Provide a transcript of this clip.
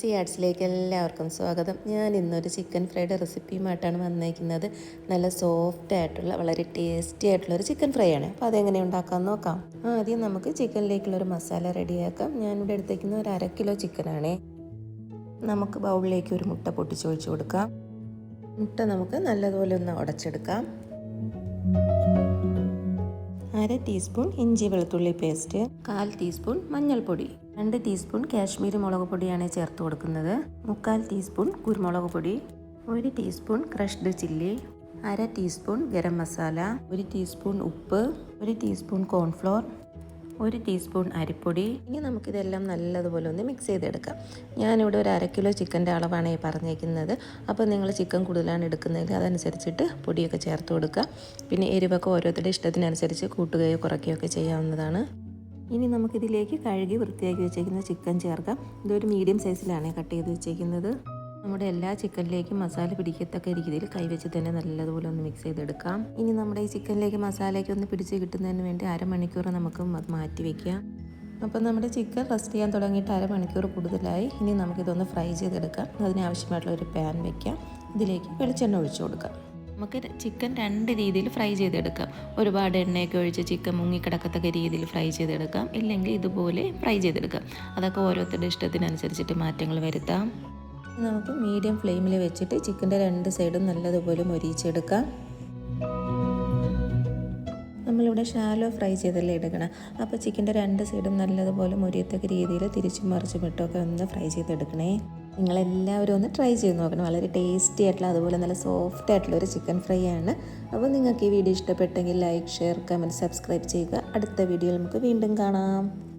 C ആർട്സിലേക്ക് എല്ലാവർക്കും സ്വാഗതം. ഞാൻ ഇന്നൊരു ചിക്കൻ ഫ്രൈഡ് റെസിപ്പിയുമായിട്ടാണ് വന്നേക്കുന്നത്. നല്ല സോഫ്റ്റ് ആയിട്ടുള്ള വളരെ ടേസ്റ്റി ആയിട്ടുള്ള ഒരു ചിക്കൻ ഫ്രൈ ആണ് അപ്പോൾ അതെങ്ങനെ ഉണ്ടാക്കാൻ നോക്കാം. ആദ്യം നമുക്ക് ചിക്കനിലേക്കുള്ള ഒരു മസാല റെഡിയാക്കാം. ഞാൻ ഇവിടെ എടുത്തേക്കുന്ന ഒരു അര കിലോ ചിക്കനാണ്. നമുക്ക് ബൗളിലേക്ക് ഒരു മുട്ട പൊട്ടിച്ചൊഴിച്ച് കൊടുക്കാം. മുട്ട നമുക്ക് നല്ലതുപോലെ ഒന്ന് ഉടച്ചെടുക്കാം. അര ടീസ്പൂൺ ഇഞ്ചി വെളുത്തുള്ളി പേസ്റ്റ് കാൽ ടീസ്പൂൺ മഞ്ഞൾപ്പൊടി. രണ്ട് ടീസ്പൂൺ കാശ്മീരി മുളക് പൊടിയാണ് ചേർത്ത് കൊടുക്കുന്നത്. മുക്കാൽ ടീസ്പൂൺ കുരുമുളക് പൊടി. ഒരു ടീസ്പൂൺ ക്രഷ്ഡ് ചില്ലി അര ടീസ്പൂൺ ഗരം മസാല. ഒരു ടീസ്പൂൺ ഉപ്പ്. ഒരു ടീസ്പൂൺ കോൺഫ്ലോർ ഒരു ടീസ്പൂൺ അരിപ്പൊടി. ഇനി നമുക്കിതെല്ലാം നല്ലതുപോലെ ഒന്ന് മിക്സ് ചെയ്തെടുക്കാം. ഞാനിവിടെ ഒരു അര കിലോ ചിക്കന്റെ അളവാണ് ഈ പറഞ്ഞേക്കുന്നത്. അപ്പോൾ നിങ്ങൾ ചിക്കൻ കൂടുതലാണ് എടുക്കുന്നതെങ്കിൽ അതനുസരിച്ചിട്ട് പൊടിയൊക്കെ ചേർത്ത് കൊടുക്കുക. പിന്നെ എരിവൊക്കെ ഓരോരുത്തരുടെ ഇഷ്ടത്തിനനുസരിച്ച് കൂട്ടുകയോ കുറയ്ക്കുകയോ ഒക്കെ ചെയ്യാവുന്നതാണ്. ഇനി നമുക്കിതിലേക്ക് കഴുകി വൃത്തിയാക്കി വെച്ചേക്കുന്ന ചിക്കൻ ചേർക്കാം. ഇതൊരു മീഡിയം സൈസിലാണ് കട്ട് ചെയ്ത് വെച്ചേക്കുന്നത്. നമ്മുടെ എല്ലാ ചിക്കനിലേക്കും മസാല പിടിക്കത്തക്ക രീതിയിൽ കൈവച്ച് തന്നെ നല്ലതുപോലെ ഒന്ന് മിക്സ് ചെയ്തെടുക്കാം. ഇനി നമ്മുടെ ഈ ചിക്കനിലേക്ക് മസാലയ്ക്ക് ഒന്ന് പിടിച്ച് കിട്ടുന്നതിന് വേണ്ടി അരമണിക്കൂർ നമുക്ക് മാറ്റി വയ്ക്കാം അപ്പോൾ നമ്മുടെ ചിക്കൻ റെസ്റ്റ് ചെയ്യാൻ തുടങ്ങിയിട്ട് അരമണിക്കൂർ കൂടുതലായി. ഇനി നമുക്കിതൊന്ന് ഫ്രൈ ചെയ്തെടുക്കാം. അതിനാവശ്യമായിട്ടുള്ള ഒരു പാൻ വെക്കാം. ഇതിലേക്ക് വെളിച്ചെണ്ണ ഒഴിച്ചു കൊടുക്കാം. നമുക്ക് ചിക്കൻ രണ്ട് രീതിയിൽ ഫ്രൈ ചെയ്തെടുക്കാം. ഒരുപാട് എണ്ണയൊക്കെ ഒഴിച്ച് ചിക്കൻ മുങ്ങിക്കിടക്കത്തക്ക രീതിയിൽ ഫ്രൈ ചെയ്തെടുക്കാം. ഇല്ലെങ്കിൽ ഇതുപോലെ ഫ്രൈ ചെയ്തെടുക്കാം. അതൊക്കെ ഓരോരുത്തരുടെ ഇഷ്ടത്തിനനുസരിച്ചിട്ട് മാറ്റങ്ങൾ വരുത്താം. നമുക്ക് മീഡിയം ഫ്ലെയിമിൽ വെച്ചിട്ട് ചിക്കന്റെ രണ്ട് സൈഡും നല്ലതുപോലെ മൊരിയിച്ചെടുക്കാം. നമ്മളിവിടെ ഷാലോ ഫ്രൈ ചെയ്തല്ലേ എടുക്കണം. അപ്പോൾ ചിക്കന്റെ രണ്ട് സൈഡും നല്ലതുപോലെ മുരിയത്തക്ക രീതിയിൽ തിരിച്ചും മറിച്ചും ഇട്ടൊക്കെ ഒന്ന് ഫ്രൈ ചെയ്തെടുക്കണേ. നിങ്ങളെല്ലാവരും ഒന്ന് ട്രൈ ചെയ്ത് നോക്കണം. വളരെ ടേസ്റ്റി ആയിട്ടുള്ള അതുപോലെ നല്ല സോഫ്റ്റ് ആയിട്ടുള്ള ഒരു ചിക്കൻ ഫ്രൈ ആണ്. അപ്പോൾ നിങ്ങൾക്ക് ഈ വീഡിയോ ഇഷ്ടപ്പെട്ടെങ്കിൽ ലൈക്ക് ഷെയർ കമന്റ് സബ്സ്ക്രൈബ് ചെയ്യുക. അടുത്ത വീഡിയോയിൽ നമുക്ക് വീണ്ടും കാണാം.